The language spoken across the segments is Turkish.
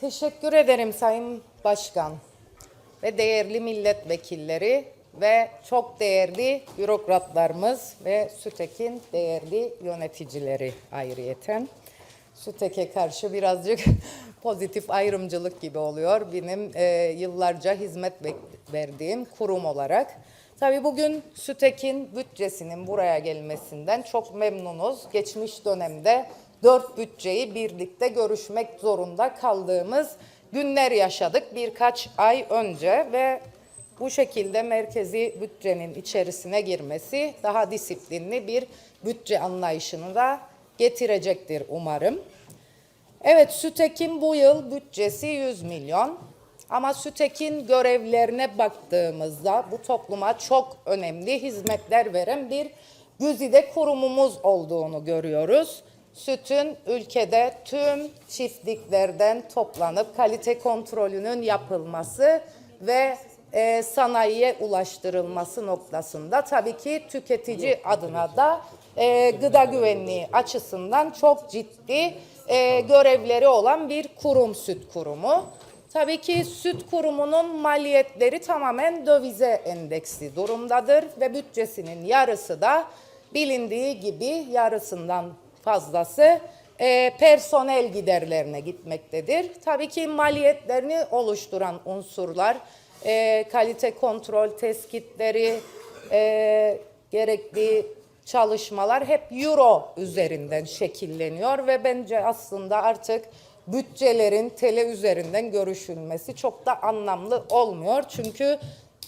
Teşekkür ederim Sayın Başkan ve değerli milletvekilleri ve çok değerli bürokratlarımız ve SÜTEK'in değerli yöneticileri ayrıyeten. SÜTEK'e karşı birazcık pozitif ayrımcılık gibi oluyor benim e, yıllarca hizmet ve- verdiğim kurum olarak. Tabii bugün SÜTEK'in bütçesinin buraya gelmesinden çok memnunuz. Geçmiş dönemde dört bütçeyi birlikte görüşmek zorunda kaldığımız günler yaşadık birkaç ay önce ve bu şekilde merkezi bütçenin içerisine girmesi daha disiplinli bir bütçe anlayışını da getirecektir umarım. Evet SÜTEK'in bu yıl bütçesi 100 milyon. Ama SÜTEK'in görevlerine baktığımızda bu topluma çok önemli hizmetler veren bir güzide kurumumuz olduğunu görüyoruz. Sütün ülkede tüm çiftliklerden toplanıp kalite kontrolünün yapılması ve e, sanayiye ulaştırılması noktasında tabii ki tüketici adına da e, gıda güvenliği açısından çok ciddi e, görevleri olan bir kurum süt kurumu. Tabii ki süt kurumunun maliyetleri tamamen dövize endeksli durumdadır ve bütçesinin yarısı da bilindiği gibi yarısından fazlası e, personel giderlerine gitmektedir. Tabii ki maliyetlerini oluşturan unsurlar e, kalite kontrol teskitleri, e, gerekli çalışmalar hep euro üzerinden şekilleniyor ve bence aslında artık bütçelerin tele üzerinden görüşülmesi çok da anlamlı olmuyor. Çünkü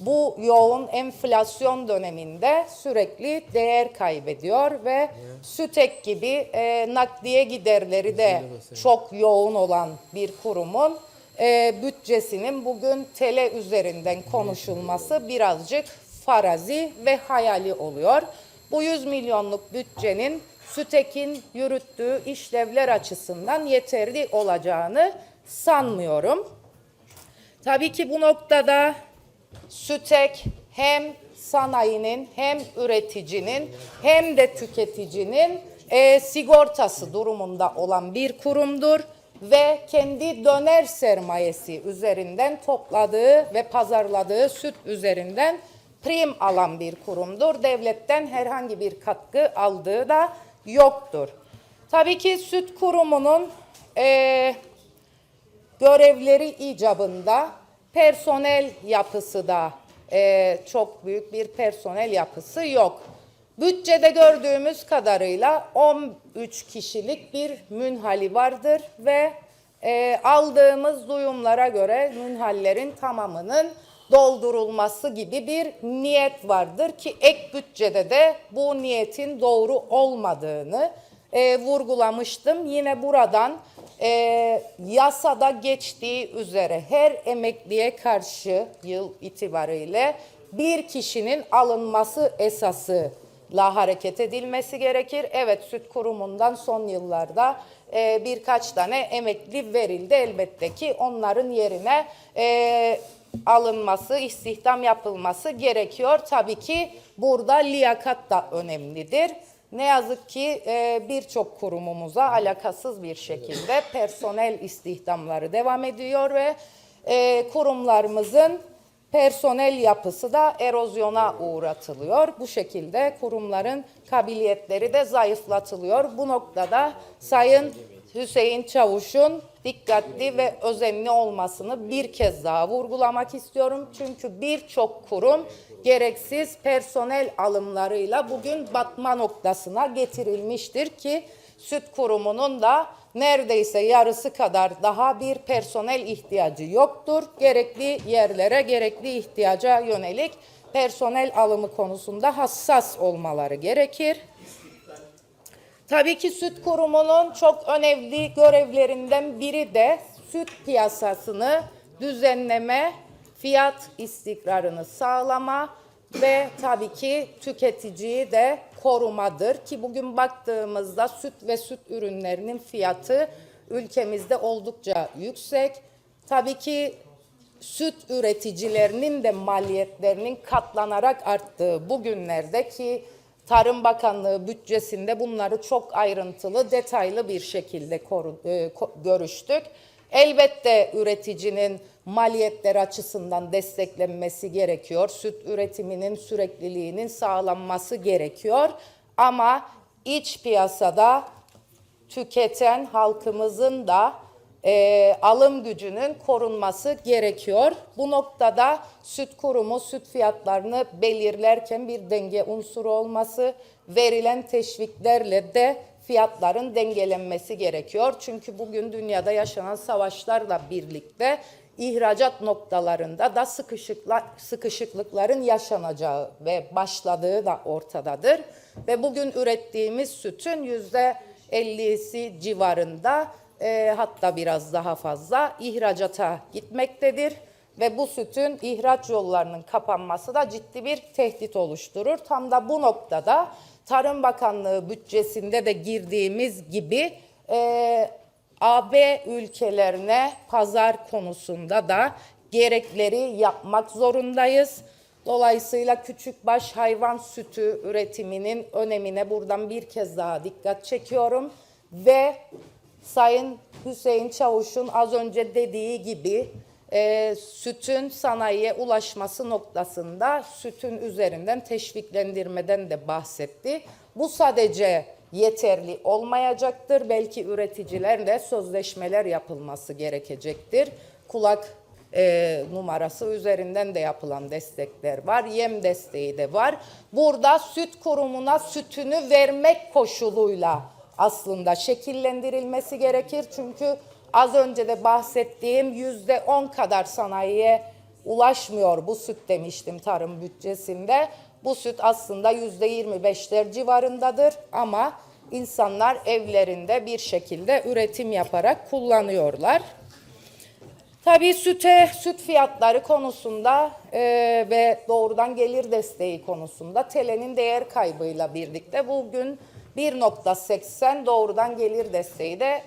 bu yoğun enflasyon döneminde sürekli değer kaybediyor ve SÜTEK gibi e, nakliye giderleri de çok yoğun olan bir kurumun e, bütçesinin bugün tele üzerinden konuşulması birazcık farazi ve hayali oluyor. Bu 100 milyonluk bütçenin SÜTEK'in yürüttüğü işlevler açısından yeterli olacağını sanmıyorum. Tabii ki bu noktada SÜTEK hem sanayinin hem üreticinin hem de tüketicinin e, sigortası durumunda olan bir kurumdur ve kendi döner sermayesi üzerinden topladığı ve pazarladığı süt üzerinden prim alan bir kurumdur. Devletten herhangi bir katkı aldığı da yoktur. Tabii ki süt kurumunun e, görevleri icabında personel yapısı da e, çok büyük bir personel yapısı yok. Bütçede gördüğümüz kadarıyla 13 kişilik bir münhali vardır ve e, aldığımız duyumlara göre münhallerin tamamının doldurulması gibi bir niyet vardır ki ek bütçede de bu niyetin doğru olmadığını e, vurgulamıştım. Yine buradan e, yasada geçtiği üzere her emekliye karşı yıl itibariyle bir kişinin alınması esasıyla hareket edilmesi gerekir. Evet süt kurumundan son yıllarda e, birkaç tane emekli verildi elbette ki onların yerine e, alınması, istihdam yapılması gerekiyor. Tabii ki burada liyakat da önemlidir. Ne yazık ki e, birçok kurumumuza alakasız bir şekilde personel istihdamları devam ediyor ve e, kurumlarımızın personel yapısı da erozyona uğratılıyor. Bu şekilde kurumların kabiliyetleri de zayıflatılıyor. Bu noktada Sayın Hüseyin Çavuş'un dikkatli ve özenli olmasını bir kez daha vurgulamak istiyorum. Çünkü birçok kurum gereksiz personel alımlarıyla bugün batma noktasına getirilmiştir ki süt kurumunun da neredeyse yarısı kadar daha bir personel ihtiyacı yoktur. Gerekli yerlere, gerekli ihtiyaca yönelik personel alımı konusunda hassas olmaları gerekir. Tabii ki süt kurumunun çok önemli görevlerinden biri de süt piyasasını düzenleme, fiyat istikrarını sağlama ve tabii ki tüketiciyi de korumadır ki bugün baktığımızda süt ve süt ürünlerinin fiyatı ülkemizde oldukça yüksek. Tabii ki süt üreticilerinin de maliyetlerinin katlanarak arttığı bu günlerde ki Tarım Bakanlığı bütçesinde bunları çok ayrıntılı, detaylı bir şekilde koru- e, görüştük. Elbette üreticinin maliyetler açısından desteklenmesi gerekiyor. Süt üretiminin sürekliliğinin sağlanması gerekiyor. Ama iç piyasada tüketen halkımızın da e, alım gücünün korunması gerekiyor. Bu noktada süt kurumu süt fiyatlarını belirlerken bir denge unsuru olması, verilen teşviklerle de fiyatların dengelenmesi gerekiyor. Çünkü bugün dünyada yaşanan savaşlarla birlikte ihracat noktalarında da sıkışıklar, sıkışıklıkların yaşanacağı ve başladığı da ortadadır. Ve bugün ürettiğimiz sütün yüzde 50'si civarında e, hatta biraz daha fazla ihracata gitmektedir. Ve bu sütün ihraç yollarının kapanması da ciddi bir tehdit oluşturur. Tam da bu noktada Tarım Bakanlığı bütçesinde de girdiğimiz gibi e, AB ülkelerine pazar konusunda da gerekleri yapmak zorundayız. Dolayısıyla küçükbaş hayvan sütü üretiminin önemine buradan bir kez daha dikkat çekiyorum ve Sayın Hüseyin Çavuş'un az önce dediği gibi e, sütün sanayiye ulaşması noktasında sütün üzerinden teşviklendirmeden de bahsetti. Bu sadece yeterli olmayacaktır. Belki üreticilerle sözleşmeler yapılması gerekecektir. Kulak e, numarası üzerinden de yapılan destekler var. Yem desteği de var. Burada süt kurumuna sütünü vermek koşuluyla aslında şekillendirilmesi gerekir. Çünkü az önce de bahsettiğim yüzde on kadar sanayiye ulaşmıyor bu süt demiştim tarım bütçesinde. Bu süt aslında yüzde yirmi beşler civarındadır ama insanlar evlerinde bir şekilde üretim yaparak kullanıyorlar. Tabii süte, süt fiyatları konusunda e, ve doğrudan gelir desteği konusunda TL'nin değer kaybıyla birlikte bugün 1.80 doğrudan gelir desteği de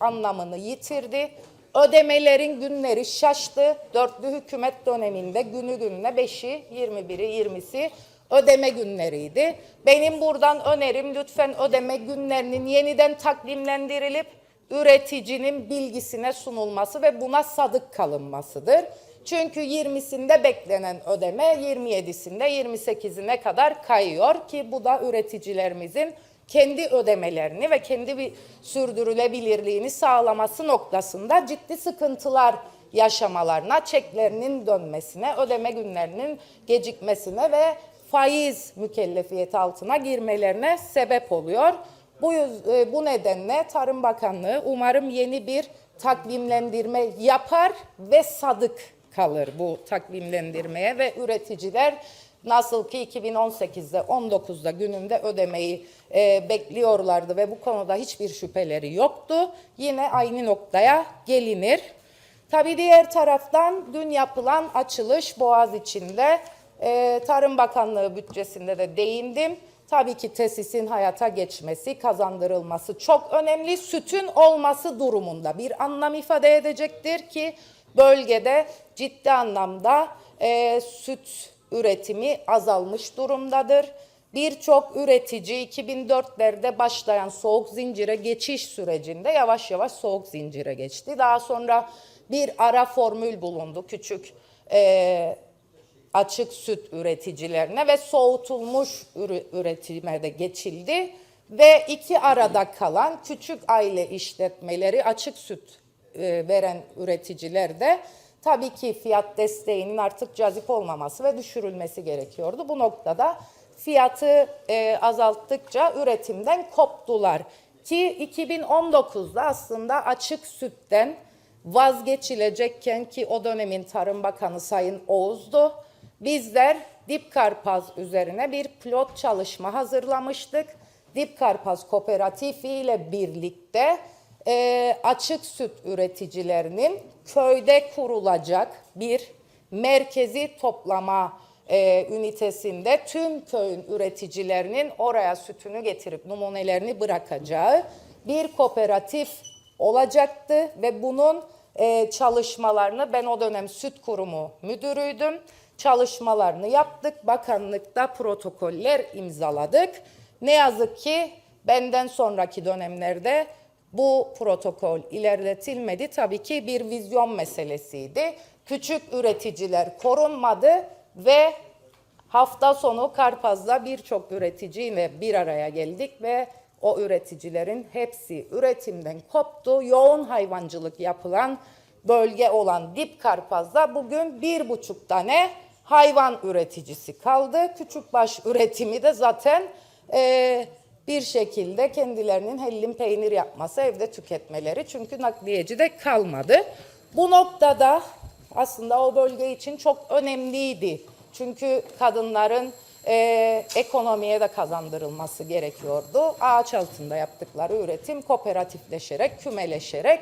anlamını yitirdi. Ödemelerin günleri şaştı. Dörtlü hükümet döneminde günü gününe 5'i, 21'i, 20'si ödeme günleriydi. Benim buradan önerim lütfen ödeme günlerinin yeniden takvimlendirilip üreticinin bilgisine sunulması ve buna sadık kalınmasıdır. Çünkü 20'sinde beklenen ödeme 27'sinde 28'ine kadar kayıyor ki bu da üreticilerimizin kendi ödemelerini ve kendi bir sürdürülebilirliğini sağlaması noktasında ciddi sıkıntılar yaşamalarına, çeklerinin dönmesine, ödeme günlerinin gecikmesine ve faiz mükellefiyeti altına girmelerine sebep oluyor. Bu, e, bu nedenle Tarım Bakanlığı umarım yeni bir takvimlendirme yapar ve sadık kalır bu takvimlendirmeye ve üreticiler nasıl ki 2018'de 19'da gününde ödemeyi e, bekliyorlardı ve bu konuda hiçbir şüpheleri yoktu. Yine aynı noktaya gelinir. Tabii diğer taraftan dün yapılan açılış Boğaz içinde e, Tarım Bakanlığı bütçesinde de değindim. Tabii ki tesisin hayata geçmesi, kazandırılması çok önemli. Sütün olması durumunda bir anlam ifade edecektir ki bölgede ciddi anlamda e, süt üretimi azalmış durumdadır. Birçok üretici 2004'lerde başlayan soğuk zincire geçiş sürecinde yavaş yavaş soğuk zincire geçti. Daha sonra bir ara formül bulundu küçük e, açık süt üreticilerine ve soğutulmuş üretime de geçildi. Ve iki arada kalan küçük aile işletmeleri açık süt e, veren üreticiler de tabii ki fiyat desteğinin artık cazip olmaması ve düşürülmesi gerekiyordu. Bu noktada fiyatı e, azalttıkça üretimden koptular. Ki 2019'da aslında açık sütten vazgeçilecekken ki o dönemin Tarım Bakanı Sayın Oğuz'du. Bizler dip karpaz üzerine bir pilot çalışma hazırlamıştık. Dip karpaz kooperatifi ile birlikte e, açık süt üreticilerinin köyde kurulacak bir merkezi toplama e, ünitesinde tüm köyün üreticilerinin oraya sütünü getirip numunelerini bırakacağı bir kooperatif olacaktı ve bunun e, çalışmalarını ben o dönem süt kurumu müdürüydüm. Çalışmalarını yaptık. Bakanlıkta protokoller imzaladık. Ne yazık ki benden sonraki dönemlerde bu protokol ilerletilmedi. Tabii ki bir vizyon meselesiydi. Küçük üreticiler korunmadı ve hafta sonu Karpaz'da birçok üreticiyle bir araya geldik ve o üreticilerin hepsi üretimden koptu. Yoğun hayvancılık yapılan bölge olan Dip Karpaz'da bugün bir buçuk tane hayvan üreticisi kaldı. Küçükbaş üretimi de zaten eee, bir şekilde kendilerinin hellim peynir yapması, evde tüketmeleri. Çünkü nakliyeci de kalmadı. Bu noktada aslında o bölge için çok önemliydi. Çünkü kadınların eee, ekonomiye de kazandırılması gerekiyordu. Ağaç altında yaptıkları üretim kooperatifleşerek, kümeleşerek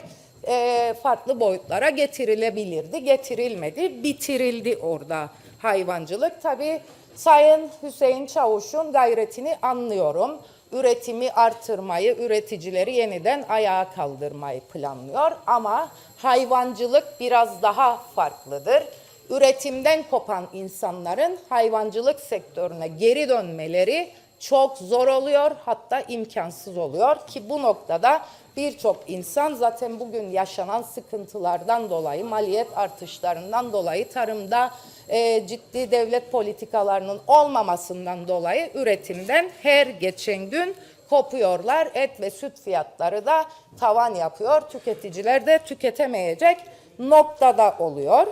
eee, farklı boyutlara getirilebilirdi. Getirilmedi, bitirildi orada hayvancılık. Tabii Sayın Hüseyin Çavuş'un gayretini anlıyorum. Üretimi artırmayı, üreticileri yeniden ayağa kaldırmayı planlıyor ama hayvancılık biraz daha farklıdır. Üretimden kopan insanların hayvancılık sektörüne geri dönmeleri çok zor oluyor hatta imkansız oluyor ki bu noktada birçok insan zaten bugün yaşanan sıkıntılardan dolayı maliyet artışlarından dolayı tarımda e, ciddi devlet politikalarının olmamasından dolayı üretimden her geçen gün kopuyorlar. Et ve süt fiyatları da tavan yapıyor. Tüketiciler de tüketemeyecek noktada oluyor.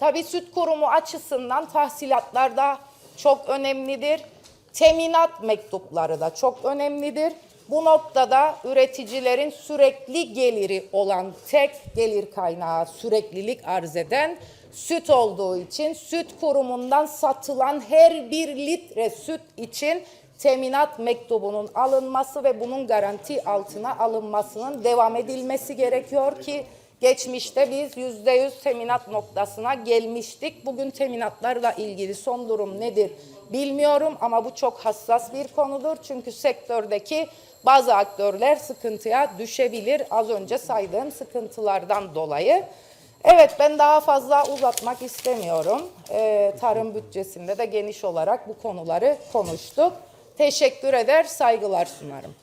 Tabii süt kurumu açısından tahsilatlar da çok önemlidir. Teminat mektupları da çok önemlidir. Bu noktada üreticilerin sürekli geliri olan tek gelir kaynağı süreklilik arz eden süt olduğu için süt kurumundan satılan her bir litre süt için teminat mektubunun alınması ve bunun garanti altına alınmasının devam edilmesi gerekiyor ki Geçmişte biz yüzde yüz teminat noktasına gelmiştik. Bugün teminatlarla ilgili son durum nedir bilmiyorum ama bu çok hassas bir konudur. Çünkü sektördeki bazı aktörler sıkıntıya düşebilir az önce saydığım sıkıntılardan dolayı. Evet ben daha fazla uzatmak istemiyorum. Ee, tarım bütçesinde de geniş olarak bu konuları konuştuk. Teşekkür eder, saygılar sunarım.